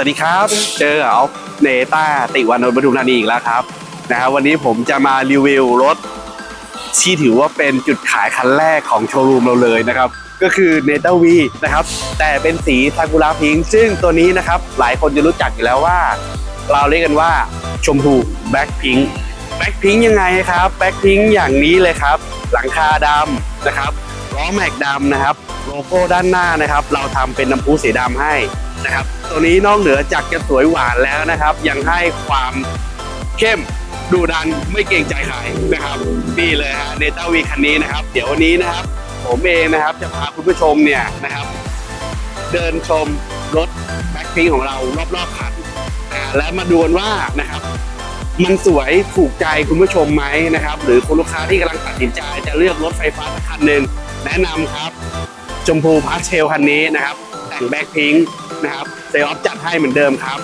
สวัสดีครับ เจอเอาเนต้าติวานนท์ปทุมธานีอีกแล้วครับนะครับวันนี้ผมจะมารีวิวรถ ที่ถือว่าเป็นจุดขายคันแรกของโชว์รูมเราเลยนะครับ ก็คือเนต้าวีนะครับ แต่เป็นสีซากุระพิงค์ซึ่งตัวนี้นะครับ หลายคนจะรู้จักอยู่แล้วว่า เราเรียกกันว่าชมพูแบ็คพิงค์แบ็คพิงค์ยังไงครับแบ็คพิงค์อย่างนี้เลยครับ หลังคาดำนะครับล้อแม็กดำนะครับ โลโก้ด้านหน้านะครับ เราทำเป็นน้ำพุสีดำให้นะครับ ตัวนี้นอกเหนือจากจะสวยหวานแล้วนะครับ ยังให้ความเข้มดูดันไม่เกรงใจใครนะครับนี่เลยฮะเนต้าวีคันนี้นะครับ เดี๋ยววันนี้นะครับ ผมเองนะครับจะพาคุณผู้ชมเนี่ยนะครับ เดินชมรถแบ็คพิงของเรารอบๆคันนะและมาดูนว่านะครับ มันสวยถูกใจคุณผู้ชมไหมนะครับ หรือคุณลูกค้าที่กำลังตัดสินใจจะเลือกรถไฟฟ้าสักคันหนึ่งแนะนำครับ ชมพูพาสเทลคันนี้นะครับแต่งแบ็คพิงค์นะครับเซลออฟจัดให้เหมือนเดิมครับ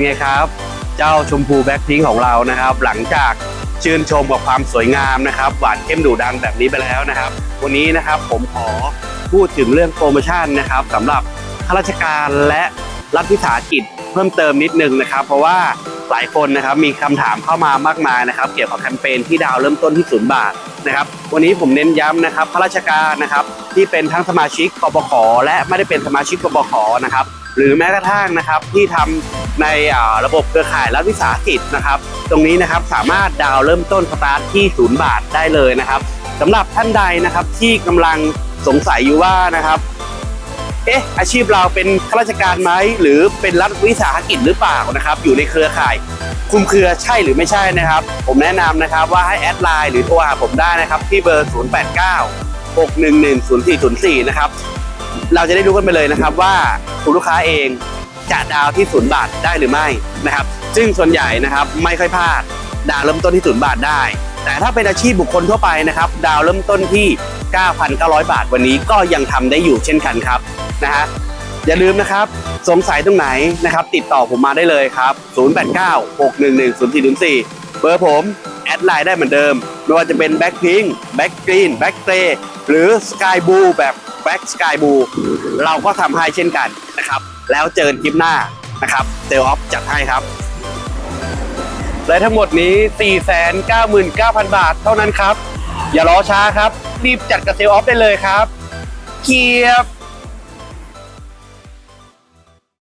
เป็นไงครับ เจ้าชมพูแบ็คพิงของเรานะครับ หลังจากชื่นชมกับความสวยงามนะครับหวานเข้มดุดันแบบนี้ไปแล้วนะครับ วันนี้นะครับผมขอพูดถึงเรื่องโปรโมชั่นนะครับสำหรับข้าราชการและรัฐวิสาหกิจเพิ่มเติมนิดนึงนะครับ เพราะว่าหลายคนนะครับมีคำถามเข้ามามากมายนะครับ เกี่ยวกับแคมเปญที่ดาวเริ่มต้นที่ศูนย์บาทนะครับ วันนี้ผมเน้นย้ำนะครับข้าราชการนะครับที่เป็นทั้งสมาชิกกบขและไม่ได้เป็นสมาชิกกบขนะครับ หรือแม้กระทั่งนะครับที่ทำในระบบเครือข่ายรัฐวิสาหกิจนะครับ ตรงนี้นะครับสามารถดาวเริ่มต้นสตาร์ทที่ศูนย์บาทได้เลยนะครับสำหรับท่านใดนะครับที่กำลังสงสัยอยู่ว่านะครับเอ๊ะอาชีพเราเป็นข้าราชการไหมหรือเป็นรัฐวิสาหกิจหรือเปล่านะครับ อยู่ในเครือข่ายคุมเครือใช่หรือไม่ใช่นะครับ ผมแนะนำนะครับว่าให้แอดไลน์หรือโทรหาผมได้นะครับ ที่เบอร์ 089 611 0404 นะครับ เราจะได้รู้กันไปเลยนะครับว่าคุณลูกค้าเองจะดาวที่ศูนย์บาทได้หรือไม่นะครับ ซึ่งส่วนใหญ่นะครับไม่ค่อยพลาด ดาวเริ่มต้นที่ศูนย์บาทได้ แต่ถ้าเป็นอาชีพบุคคลทั่วไปนะครับ ดาวเริ่มต้นที่ 9,900 บาทวันนี้ก็ยังทำได้อยู่เช่นกันครับนะฮะอย่าลืมนะครับสงสัยตรงไหนนะครับ ติดต่อผมมาได้เลยครับ 089-611-0404 เบอร์ผมแอดไลน์ได้เหมือนเดิมไม่ว่าจะเป็นแบ็คพิงแบ็คกรีนแบ็คเกรหรือสกายบูแบบ แบ็กสกายบูเราก็ทำให้เช่นกันนะครับ แล้วเจอกันคลิปหน้านะครับเซลออฟจัดให้ครับ และทั้งหมดนี้ 499,000 บาทเท่านั้นครับ อย่ารอช้าครับ รีบจัดกับเซลออฟได้เลยครับ เกียบ